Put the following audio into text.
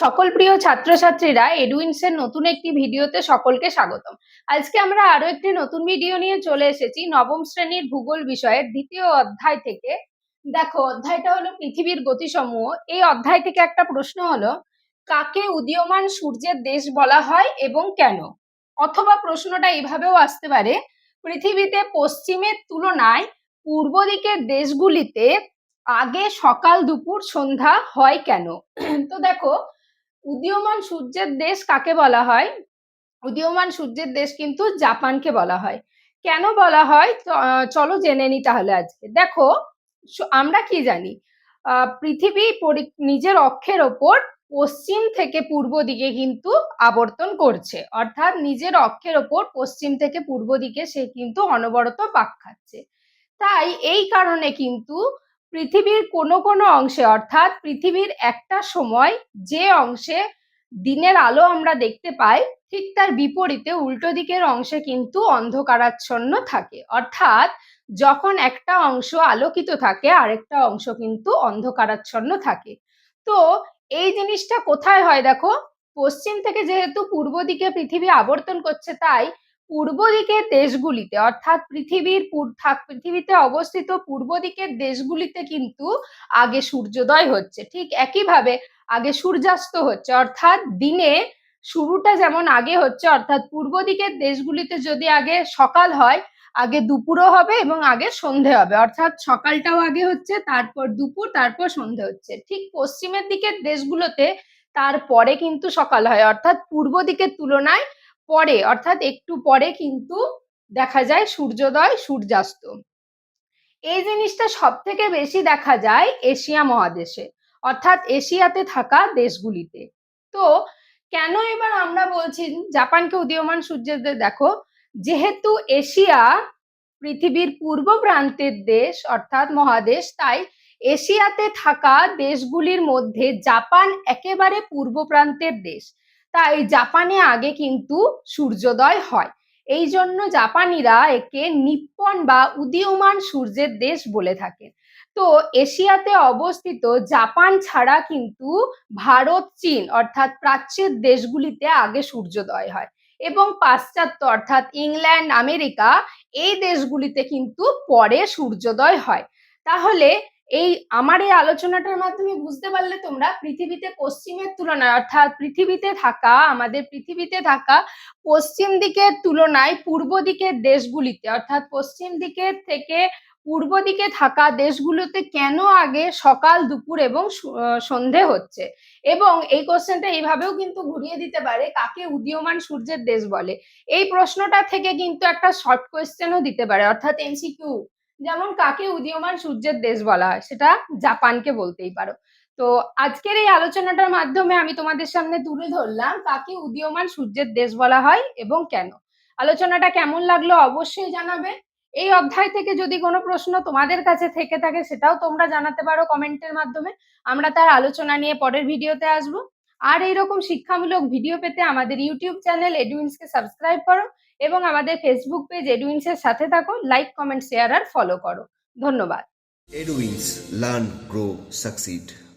সকল প্রিয় ছাত্রছাত্রীরা এডুইন্সের নতুন একটি ভিডিওতে সকলকে স্বাগতম। আজকে আমরা আরও একটি নতুন ভিডিও নিয়ে চলে এসেছি নবম শ্রেণির ভূগোল বিষয়ের দ্বিতীয় অধ্যায় থেকে। দেখো, অধ্যায়টা হলো পৃথিবীর গতিসমূহ। এই অধ্যায় থেকে একটা প্রশ্ন হলো, কাকে উদীয়মান সূর্যের দেশ বলা হয় এবং কেন? অথবা প্রশ্নটা এইভাবেও আসতে পারে, পৃথিবীতে পশ্চিমের তুলনায় পূর্ব দিকের দেশগুলিতে আগে সকাল দুপুর সন্ধ্যা হয় কেন? তো দেখো উদীয়মান সূর্যের দেশ কাকে বলা হয়? উদীয়মান সূর্যের দেশ কিন্তু জাপানকে বলা হয়। কেন বলা হয়? চলো জেনে নি তাহলে আজকে। দেখো আমরা কি জানি? পৃথিবী নিজের অক্ষের ওপর পশ্চিম থেকে পূর্ব দিকে কিন্তু আবর্তন করছে। অর্থাৎ নিজের অক্ষের ওপর পশ্চিম থেকে পূর্ব দিকে সে কিন্তু অনবরত পাক খাচ্ছে। তাই এই কারণে কিন্তু পৃথিবীর কোনো কোনো অংশে, অর্থাৎ পৃথিবীর একটা সময় যে অংশে দিনের আলো আমরা দেখতে পাই, ঠিক তার বিপরীতে উল্টো দিকের অংশে কিন্তু অন্ধকারাচ্ছন্ন থাকে। অর্থাৎ যখন একটা অংশ আলোকিত থাকে, আরেকটা অংশ কিন্তু অন্ধকারাচ্ছন্ন থাকে। তো এই জিনিসটা কোথায় হয় দেখো? পশ্চিম থেকে যেহেতু পূর্ব দিকে পৃথিবী আবর্তন করছে, তাই পূর্ব দিকের দেশগুলিতে, অর্থাৎ পৃথিবীর পৃথিবীতে অবস্থিত পূর্ব দিকের দেশগুলিতে কিন্তু আগে সূর্যোদয় হচ্ছে। ঠিক একইভাবে আগে সূর্যাস্ত হচ্ছে, অর্থাৎ দিনে শুরুটা যেমন আগে হচ্ছে, অর্থাৎ পূর্ব দিকের দেশগুলিতে যদি আগে সকাল হয়, আগে দুপুরও হবে এবং আগে সন্ধে হবে। অর্থাৎ সকালটাও আগে হচ্ছে, তারপর দুপুর, তারপর সন্ধে হচ্ছে। ঠিক পশ্চিমের দিকের দেশগুলোতে তারপরে কিন্তু সকাল হয়, অর্থাৎ পূর্ব দিকের তুলনায় পরে, অর্থাৎ একটু পরে কিন্তু দেখা যায় সূর্যোদয় সূর্যাস্ত। এই জিনিসটা সব থেকে বেশি দেখা যায় এশিয়া মহাদেশে, অর্থাৎ এশিয়াতে থাকা দেশগুলিতে। তো কেন এবার আমরা বলছি জাপানকে উদীয়মান সূর্যের দেখো, যেহেতু এশিয়া পৃথিবীর পূর্ব প্রান্তের দেশ, অর্থাৎ মহাদেশ, তাই এশিয়াতে থাকা দেশগুলির মধ্যে জাপান একেবারে পূর্ব প্রান্তের দেশ। তাই জাপানে আগে কিন্তু সূর্যোদয় হয়। এই জন্য জাপানিরা একে নিপ্পন বা উদীয়মান সূর্যের দেশ বলে থাকে। তো এশিয়াতে অবস্থিত জাপান ছাড়া কিন্তু ভারত, চীন অর্থাৎ প্রাচ্যের দেশগুলিতে আগে সূর্যোদয় হয় এবং পাশ্চাত্য অর্থাৎ ইংল্যান্ড, আমেরিকা এই দেশগুলিতে কিন্তু পরে সূর্যোদয় হয়। তাহলে এই আমার এই আলোচনাটার মাধ্যমে বুঝতে পারলে তোমরা পৃথিবীতে পশ্চিমের তুলনায় অর্থাৎ পৃথিবীতে থাকা, আমাদের পৃথিবীতে থাকা পশ্চিম দিকের তুলনায় পূর্ব দিকের দেশগুলিতে, অর্থাৎ পশ্চিম দিকের থেকে পূর্ব দিকে থাকা দেশগুলোতে কেন আগে সকাল, দুপুর এবং সন্ধে হচ্ছে? এবং এই কোশ্চেনটা এইভাবেও কিন্তু ঘুরিয়ে দিতে পারে, কাকে উদীয়মান সূর্যের দেশ বলে? এই প্রশ্নটা থেকে কিন্তু একটা শর্ট কোয়েশ্চেনও দিতে পারে, অর্থাৎ এমসিকিউ যেমন কাকে উদীয়মান সূর্যের দেশ বলা হয়, সেটা জাপানকে বলতেই পারো। তো আজকের এই আলোচনাটার মাধ্যমে আমি তোমাদের সামনে তুলে ধরলাম কাকে উদীয়মান সূর্যের দেশ বলা হয় এবং কেন। আলোচনাটা কেমন লাগল অবশ্যই জানাবে। এই অধ্যায় থেকে যদি কোনো প্রশ্ন তোমাদের কাছে থেকে থাকে সেটাও তোমরা জানাতে পারো কমেন্টের মাধ্যমে। আমরা তার আলোচনা নিয়ে পরের ভিডিওতে আসব। আর এইরকম শিক্ষামূলক ভিডিও পেতে আমাদের ইউটিউব চ্যানেল এডুইন্সকে সাবস্ক্রাইব করো এবং আমাদের ফেসবুক পেজ এডুইন্সের সাথে থাকো লাইক কমেন্ট শেয়ার আর ফলো করো ধন্যবাদ এডুইন্স লার্ন গ্রো Succeed.